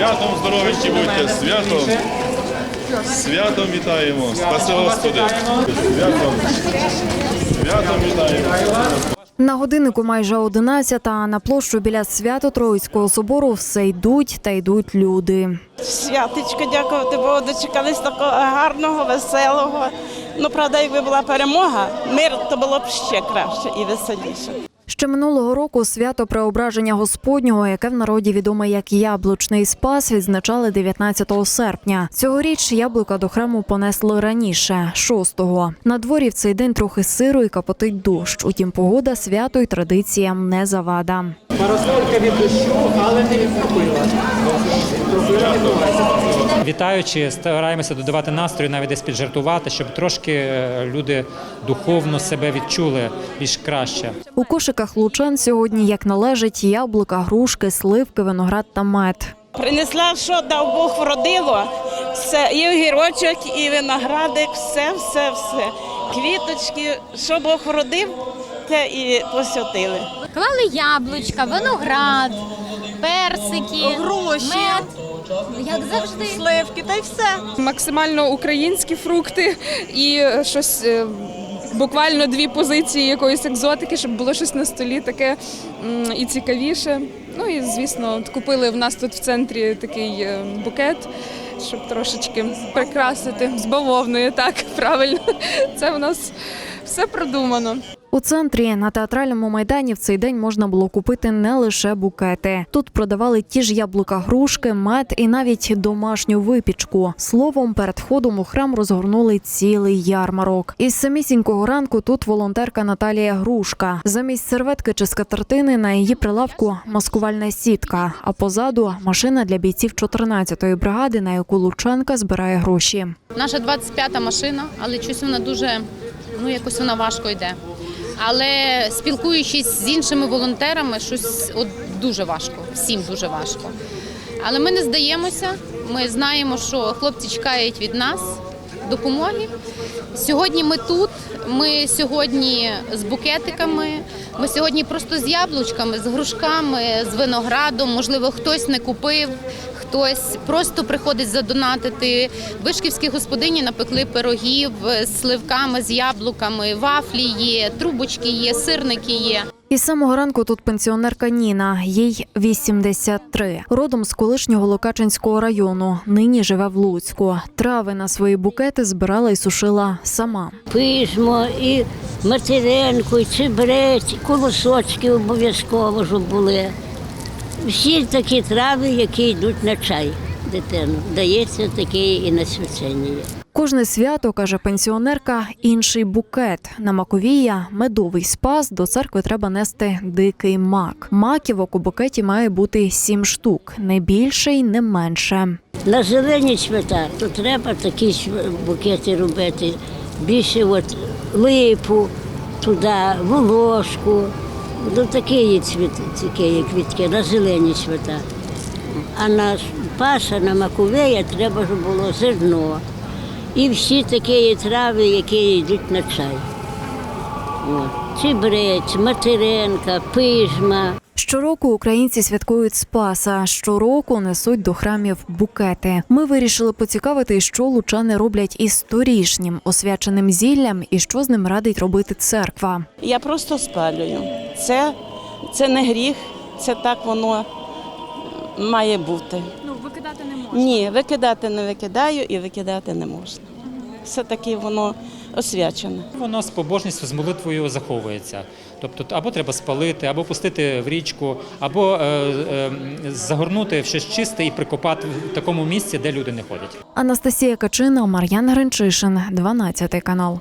Святом здоровичі будьте, святом. Святом вітаємо. Спаси Господи. Святом. Святом вітаємо. На годиннику майже 11, а на площу біля Свято-Троїцького собору все йдуть та йдуть люди. Святочко, дякувати Богу, дочекались такого гарного, веселого. Ну, правда, якби була перемога, мир, то було б ще краще і веселіше. Ще минулого року свято Преображення Господнього, яке в народі відоме як Яблучний Спас, відзначали 19 серпня. Цьогоріч яблука до храму понесли раніше, 6-го. На дворі в цей день трохи сиру і капотить дощ. Утім, погода свято й традиціям не завада. Парасолька від дощу, але не від. Вітаючи, стараємося додавати настрою, навіть десь піджартувати, щоб трошки е, люди духовно себе відчули більш краще. У кошиках лучан сьогодні, як належить, яблука, грушки, сливки, виноград та мед. Принесла, що дав Бог вродило, все, і огірочок, і виноградик, все, все, все. Квіточки, що Бог вродив, те і посвятили. Клали яблучка, виноград, персики, мед. Як завжди. сливки та й все. Максимально українські фрукти і щось. е, Буквально дві позиції якоїсь екзотики, щоб було щось на столі таке і цікавіше. Ну і звісно, купили в нас тут в центрі такий е, букет, щоб трошечки прикрасити з бавовною. Так, правильно. Це в нас все продумано. У центрі на театральному майдані в цей день можна було купити не лише букети. Тут продавали ті ж яблука, грушки, мед і навіть домашню випічку. Словом, перед входом у храм розгорнули цілий ярмарок. Із самісінького ранку тут волонтерка Наталія Грушка. Замість серветки чи скатертини на її прилавку маскувальна сітка. А позаду машина для бійців 14-ї бригади, на яку Лучанка збирає гроші. Наша 25-та машина, але щось вона дуже, ну якось вона важко йде. Але спілкуючись з іншими волонтерами, щось от дуже важко, всім дуже важко. Але ми не здаємося. Ми знаємо, що хлопці чекають від нас допомоги. Сьогодні ми тут. Ми сьогодні з букетиками. Ми сьогодні просто з яблучками, з грушками, з виноградом. Можливо, хтось не купив, хтось просто приходить задонатити. Вишківські господині напекли пирогів з сливками, з яблуками, вафлі є, трубочки є, сирники є. Із самого ранку тут пенсіонерка Ніна, їй 83. Родом з колишнього Локачинського району. Нині живе в Луцьку. Трави на свої букети збирала і сушила сама. пижмо, і материнку, і чебрець, і колосочки обов'язково щоб були. Всі такі трави, які йдуть на чай дитину. Дається таке і на свячення. Кожне свято, каже пенсіонерка, інший букет. На Маковія медовий спас до церкви треба нести дикий мак. Маківок у букеті має бути сім штук, не більше й не менше. На зелені свята то треба такі букети робити. Більше от липу, туди, волошку. До такі цвіти, такі квітки, на зелені свята. А на паша, на макувея треба, щоб було зерно. І всі такі трави, які йдуть на чай. Чебрець, материнка, пижма. Щороку українці святкують Спаса. Щороку несуть до храмів букети. Ми вирішили поцікавити, що лучани роблять із торішнім освяченим зіллям і що з ним радить робити церква. Я просто спалюю. Це, це не гріх, це так воно має бути. Ну, викидати не можна. Ні, викидати не викидаю і викидати не можна. Все-таки воно освячене. Воно з побожністю, з молитвою заховується. Тобто або треба спалити, або пустити в річку, або е, е, загорнути в щось чисте і прикопати в такому місці, де люди не ходять. Анастасія Качина, Мар'ян Гринчишин, 12 канал.